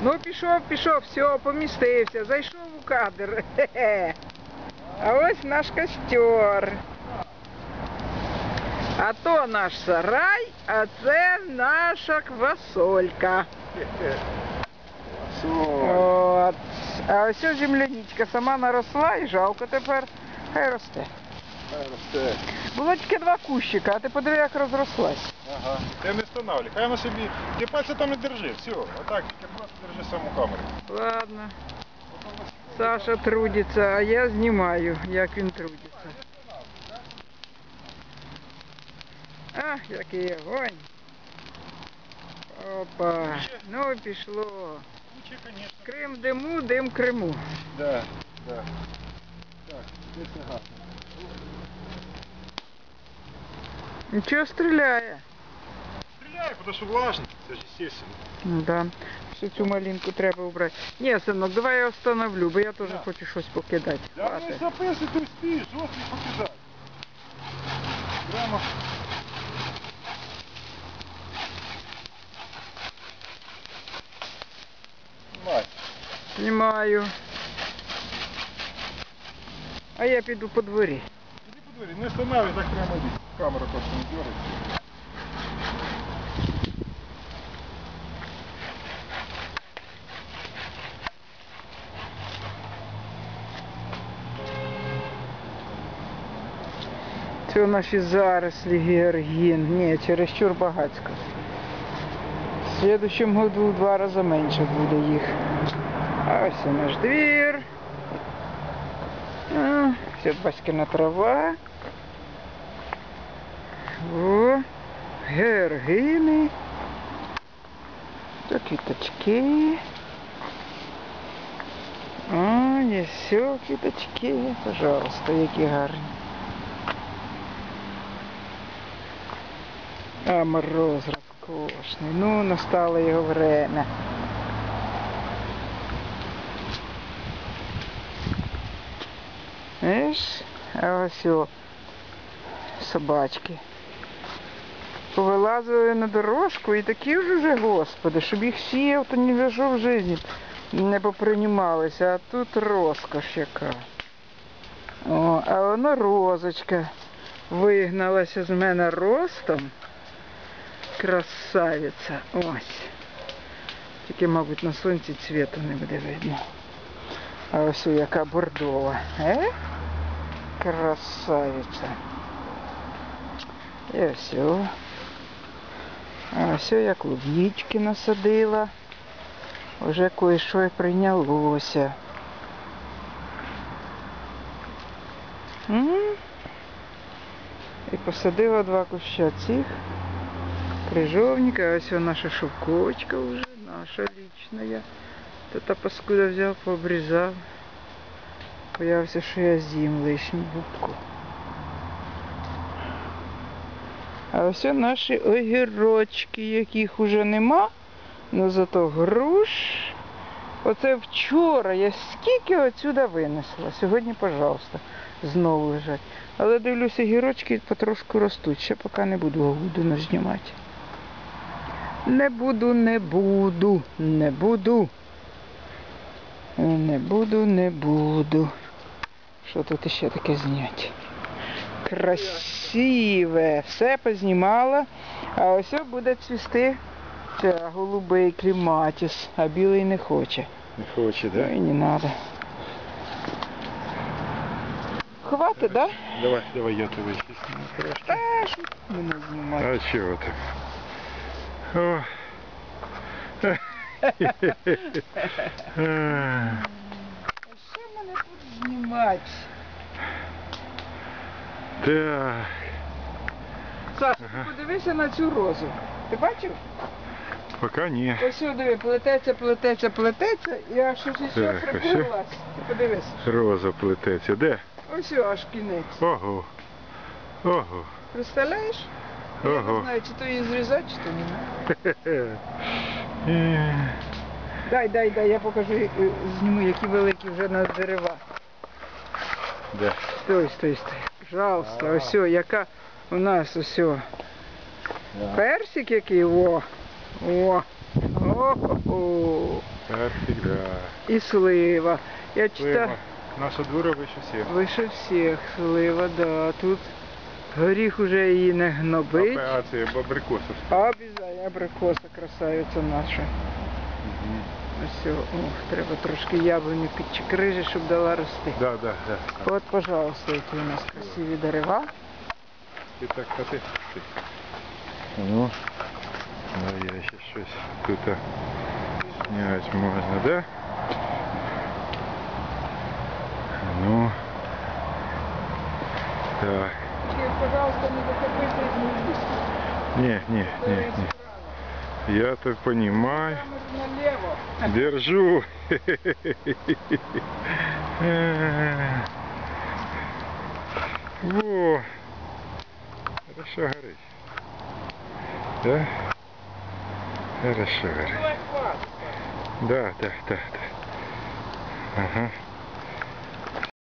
Ну, пішов, пішов, все, помістився, зайшов у кадр. Хе-хе. А ось наш костер. А то наш сарай, а це наша квасолька. От. А ось земляничка сама наросла і жалко тепер. Хай росте. Росте. Було тільки два кущика, а ти подиви, як розрослась. Ага. Ти не встановлюй. Хай вона собі. Ти пальця там не держи. Все. Отак, тільки просто держи саму камеру. Ладно. Саша трудиться, а я знімаю, як він трудиться. Ах, який огонь. Опа. Ну пішло. Куча, звісно. Крим диму, дим Криму. Да, да. Так, десь не гасно. Нічого стріляє. Стріляй, тому що влажно. Це ж естественно. Ну да. Всю цю малинку треба убрати. Ні, синок, давай я встановлю, бо я теж Да. хочу щось покидати. Да не Хватить. записуй, ти спиш, жовтий покидай. Прямо. Знімай. Знімаю. А я піду по дворі. Іди по дворі, не останавливай, так прямо йди. Камера просто не дергай. Це наші зарослі георгін. Ні, чересчур багацько. В следующем году в два рази менше буде їх. А ось і наш двір. А, Все баскіна трава. О, георгини. Тут квіточки. А, є все квіточки. Пожалуйста, які гарні. А мороз роскошний. Ну, настало його время. Видиш? А ось о, собачки. Повилазили на дорожку і такі ж уже, господи, щоб їх сіяв, то ні за що в житті не попринімалися, а тут розкош яка. О, а воно розочка вигналася з мене ростом. Красавиця. Ось. Тільки, мабуть, на сонці цвіту не буде видно. А ось яка бордова. Е? Красавиця. І ось. А ось я клубнички насадила. Уже кое-що і прийнялося. І посадила два куща цих. Крыжовника, а ось наша шовковочка уже, наша личная. Та паскуда взяв, пообрізав. Боявся, що я з'їм лишню губку. А ось наші огірочки, яких уже нема, ну зато груш. Оце вчора я скільки отсюда винесла. Сьогодні, пожалуйста, знову лежать. Але дивлюся, гірочки потрошку ростуть. Ще поки не буду гуду знімати. Не буду, не буду, не буду. Не буду, не буду. Що тут ще таке зняти? Красиве. Все познімала. А ось буде цвісти ця голубий кліматіс, а білий не хоче. Не хоче, Ну і не треба. Хватить, да? Давай, давай я тебе. Та, що мене знімати. А чого ти? А що мене тут знімати? Так. Саш, Ага. подивися на цю розу. Ти бачив? Поки ні. Ось сюди плететься, плететься, плететься, і аж ось ось Так, ось. Ти подивись. Роза плететься. Де? Ось аж кінець. Ого. Ого. Представляєш? Я не знаю, чи то її зрізати, чи то ні. Дай, дай, дай, я покажу, е, зніму, які великі вже на дерева. Де? Стой, стой, стой. Пожалуйста, А. ось, яка у нас ось. Да. Персик який, о. О. О-хо-хо. Как всегда. І слива. Я читаю. Наша дура вище всіх. Вище всіх слива, да. Тут горіх уже її не гнобить. А це абрикосов. Обязательно абрикоса красавиця наша. Ось, о, ух, треба трошки яблуню підчекрижі, щоб дала рости. Да, да, да. От, пожалуйста, які у нас красиві дерева. Ти так коти. Ну, да, я ще щось тут а, снять можна, да? Ну, так. Не, не, не, не. Я так понимаю. Держу. Во. Хорошо горить. Да? Хорошо горить. Да, да, да, да. Ага.